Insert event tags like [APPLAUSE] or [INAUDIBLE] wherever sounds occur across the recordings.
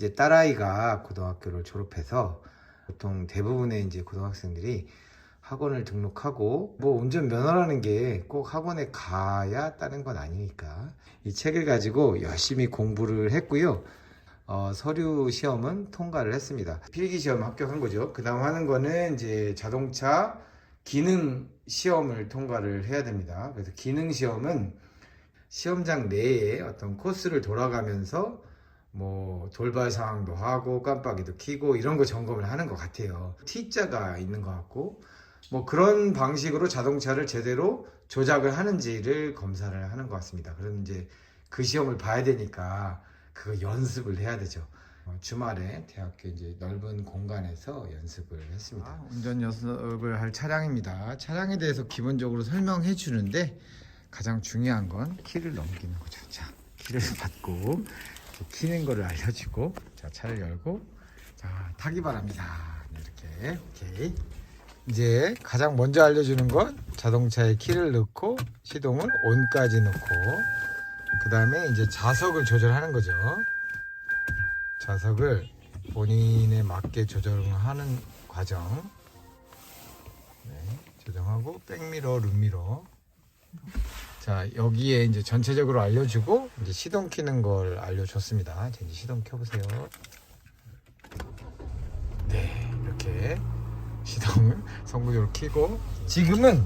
이제 딸아이가 고등학교를 졸업해서 보통 대부분의 이제 고등학생들이 학원을 등록하고 뭐 운전 면허라는 게 꼭 학원에 가야 따는 건 아니니까 이 책을 가지고 열심히 공부를 했고요. 어, 서류 시험은 통과를 했습니다. 필기 시험 합격한 거죠. 그 다음 하는 거는 이제 자동차 기능 시험을 통과를 해야 됩니다. 그래서 기능 시험은 시험장 내에 어떤 코스를 돌아가면서 뭐 돌발 상황도 하고 깜빡이도 켜고 이런 거 점검을 하는 것 같아요. T자가 있는 것 같고 뭐 그런 방식으로 자동차를 제대로 조작을 하는지를 검사를 하는 것 같습니다. 그럼 이제 그 시험을 봐야 되니까 그거 연습을 해야 되죠. 어, 주말에 대학교 이제 넓은 공간에서 연습을 했습니다. 아, 운전 연습을 할 차량입니다. 차량에 대해서 기본적으로 설명해 주는데 가장 중요한 건 키를 넘기는 거죠. 자, 키를 [LAUGHS] 받고 이제 키는 거를 알려주고 자 차를 열고 자 타기 바랍니다. 네, 이렇게 오케이. 이제 가장 먼저 알려주는 건 자동차에 키를 넣고 시동을 온까지 넣고 그 다음에 이제 자석을 조절하는 거죠. 자석을 본인에 맞게 조정하는 과정. 네, 조정하고 백미러, 룸미러. 자 여기에 이제 전체적으로 알려주고 이제 시동 키는 걸 알려줬습니다. 자, 이제 시동 켜보세요. 네 이렇게 시동을 [LAUGHS] 성공적으로 켜고 지금은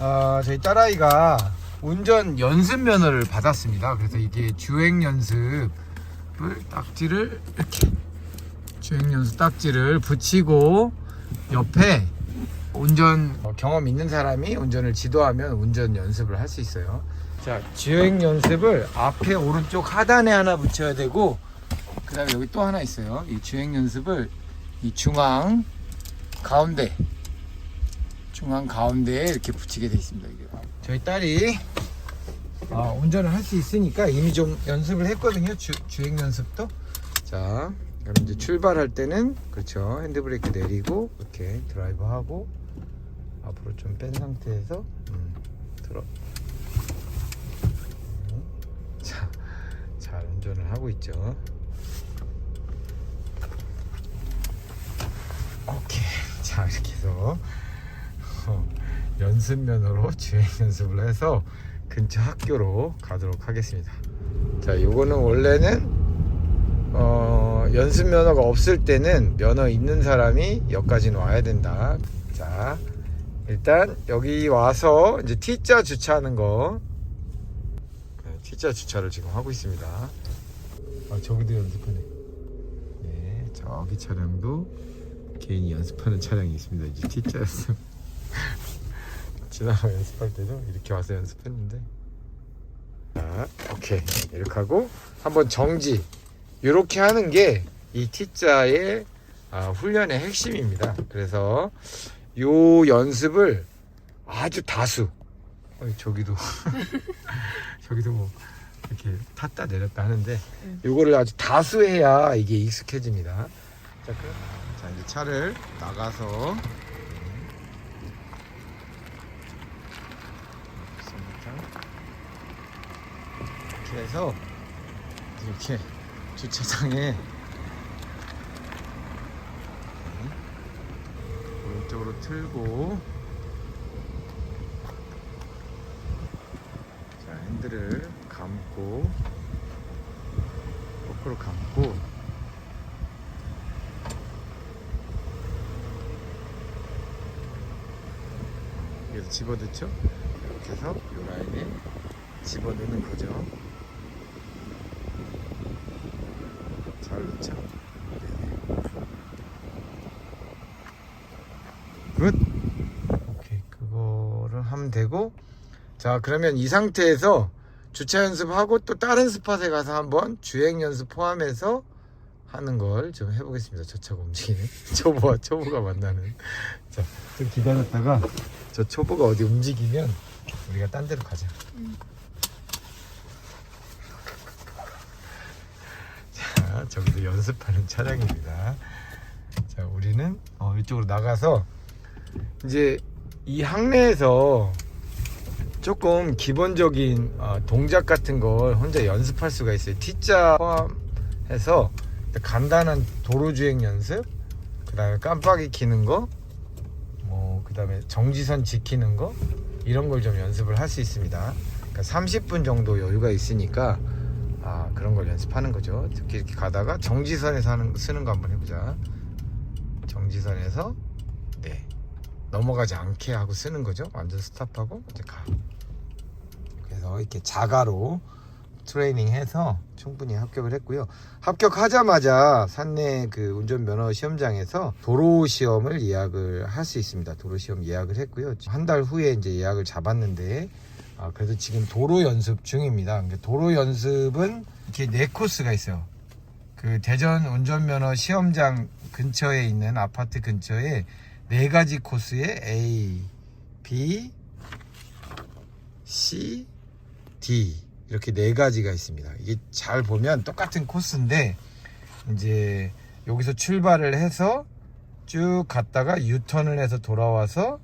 어, 저희 딸아이가 운전 연습 면허를 받았습니다. 그래서 이게 주행 연습을 딱지를 이렇게 주행 연습 딱지를 붙이고 옆에 운전 어, 경험 있는 사람이 운전을 지도하면 운전 연습을 할 수 있어요. 자, 주행 연습을 앞에 오른쪽 하단에 하나 붙여야 되고 그다음에 여기 또 하나 있어요. 이 주행 연습을 이 중앙 가운데 중앙 가운데에 이렇게 붙이게 돼 있습니다. 이게. 저희 딸이 아, 운전을 할 수 있으니까 이미 좀 연습을 했거든요. 주, 주행 연습도. 자, 그럼 이제 출발할 때는 그렇죠. 핸드브레이크 내리고 이렇게 드라이브 하고 앞으로 좀 뺀 상태에서 음, 들어. 음. 자, 잘 운전을 하고 있죠. 오케이. 자, 이렇게 해서 어, 연습 면허로 주행 연습을 해서 근처 학교로 가도록 하겠습니다. 자, 요거는 원래는 어, 연습 면허가 없을 때는 면허 있는 사람이 여기까지 와야 된다. 자, 일단 여기 와서 이제 T자 주차하는 거 네, T자 주차를 지금 하고 있습니다. 아, 저기도 연습하네. 네, 저기 차량도 개인이 연습하는 차량이 있습니다. 이제 T자 연습. [LAUGHS] 지나가 연습할 때도 이렇게 와서 연습했는데. 자, 오케이. 이렇게 하고 한번 정지. 이렇게 하는 게 이 T자의 아, 훈련의 핵심입니다. 그래서 요 연습을 아주 다수. 어이, 저기도 [LAUGHS] 저기도 뭐 이렇게 탔다 내렸다 하는데 요거를 아주 다수 해야 이게 익숙해집니다. 자, 그, 자 이제 차를 나가서 이렇게 해서 이렇게 주차장에 오른쪽으로 틀고. 자 핸들을 감고 거꾸로 감고. 여기서 집어넣죠? 이렇게 해서 이 라인에 집어넣는 거죠. 잘 넣죠 굿 오케이 그거를 하면 되고. 자 그러면 이 상태에서 주차 연습하고 또 다른 스팟에 가서 한번 주행 연습 포함해서 하는 걸 좀 해보겠습니다. 저 차가 움직이네 초보와 초보가 만나는. 자 좀 기다렸다가 저 초보가 어디 움직이면 우리가 딴 데로 가자. 자 저기도 연습하는 차량입니다. 자 우리는 어, 이쪽으로 나가서 이제 이 학내에서 조금 기본적인 어, 동작 같은 걸 혼자 연습할 수가 있어요. T자 포함해서 간단한 도로 주행 연습, 그 다음에 깜빡이 키는 거, 뭐 그 다음에 정지선 지키는 거 이런 걸 좀 연습을 할 수 있습니다. 그러니까 30분 정도 여유가 있으니까 아 그런 걸 연습하는 거죠. 특히 이렇게 가다가 정지선에서 하는 쓰는 거 한번 해보자. 정지선에서 네 넘어가지 않게 하고 쓰는 거죠. 완전 스탑하고 이제 가. 그래서 이렇게 자가로 트레이닝해서 충분히 합격을 했고요. 합격하자마자 산내 그 운전면허 시험장에서 도로 시험을 예약을 할 수 있습니다. 도로 시험 예약을 했고요. 한 달 후에 이제 예약을 잡았는데 아, 그래도 지금 도로 연습 중입니다. 도로 연습은 이렇게 네 코스가 있어요. 그 대전 운전면허 시험장 근처에 있는 아파트 근처에 네 가지 코스에 A, B, C, D 이렇게 네 가지가 있습니다. 이게 잘 보면 똑같은 코스인데 이제 여기서 출발을 해서 쭉 갔다가 유턴을 해서 돌아와서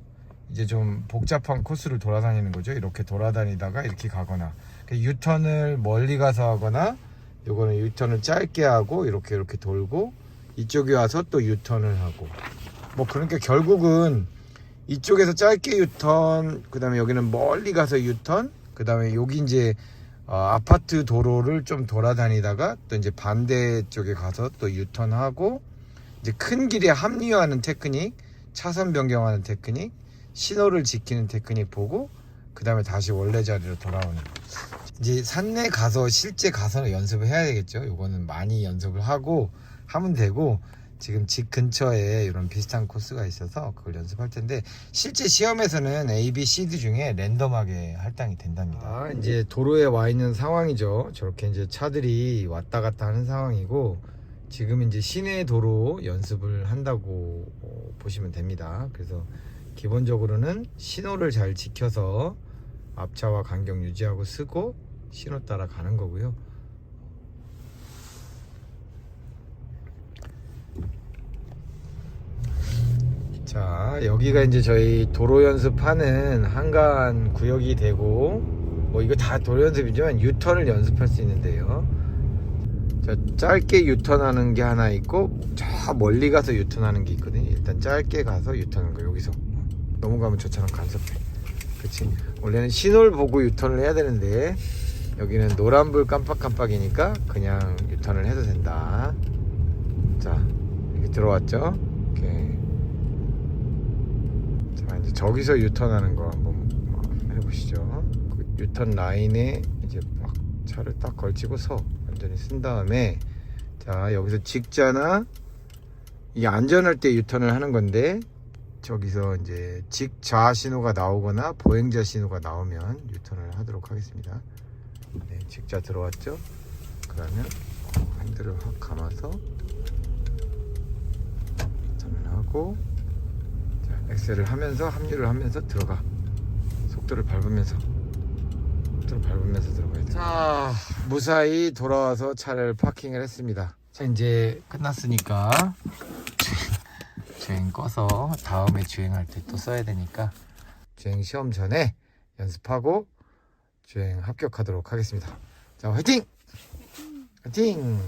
이제 좀 복잡한 코스를 돌아다니는 거죠. 이렇게 돌아다니다가 이렇게 가거나 그 유턴을 멀리 가서 하거나 요거는 유턴을 짧게 하고 이렇게 이렇게 돌고 이쪽에 와서 또 유턴을 하고 뭐 그러니까 결국은 이쪽에서 짧게 유턴 그다음에 여기는 멀리 가서 유턴 그다음에 여기 이제 어, 아파트 도로를 좀 돌아다니다가 또 이제 반대쪽에 가서 또 유턴하고 이제 큰 길에 합류하는 테크닉 차선 변경하는 테크닉 신호를 지키는 테크닉 보고 그 다음에 다시 원래 자리로 돌아오는. 이제 산내 가서 실제 가서 연습을 해야 되겠죠. 요거는 많이 연습을 하고 하면 되고 지금 집 근처에 이런 비슷한 코스가 있어서 그걸 연습할 텐데 실제 시험에서는 A, B, C, D 중에 랜덤하게 할당이 된답니다. 아, 이제 도로에 와 있는 상황이죠. 저렇게 이제 차들이 왔다 갔다 하는 상황이고 지금 이제 시내 도로 연습을 한다고 어, 보시면 됩니다. 그래서 기본적으로는 신호를 잘 지켜서 앞차와 간격 유지하고 쓰고 신호 따라 가는 거고요. 자 여기가 이제 저희 도로 연습하는 한간 구역이 되고 뭐 이거 다 도로 연습이지만 유턴을 연습할 수 있는데요. 자 짧게 유턴하는 게 하나 있고 저 멀리 가서 유턴하는 게 있거든요. 일단 짧게 가서 유턴하는 거 여기서. 넘어가면 저처럼 간섭해. 그치? 원래는 신호를 보고 유턴을 해야 되는데 여기는 노란불 깜빡깜빡이니까 그냥 유턴을 해도 된다. 자 이렇게 들어왔죠? 이렇게 자 이제 저기서 유턴하는 거 한번 해보시죠. 그 유턴 라인에 이제 막 차를 딱 걸치고 서 완전히 쓴 다음에 자 여기서 직자나 이게 안전할 때 유턴을 하는 건데 저기서 이제 직좌 신호가 나오거나 보행자 신호가 나오면 유턴을 하도록 하겠습니다. 네, 직자 들어왔죠? 그러면 핸들을 확 감아서 유턴을 하고 자, 엑셀을 하면서 합류를 하면서 들어가 속도를 밟으면서 속도를 밟으면서 들어가야 돼. 자 무사히 돌아와서 차를 파킹을 했습니다. 자 이제 끝났으니까 주행, 주행 꺼서 다음에 주행할 때 또 써야 되니까 주행 시험 전에 연습하고 주행 합격하도록 하겠습니다. 자 화이팅! 화이팅!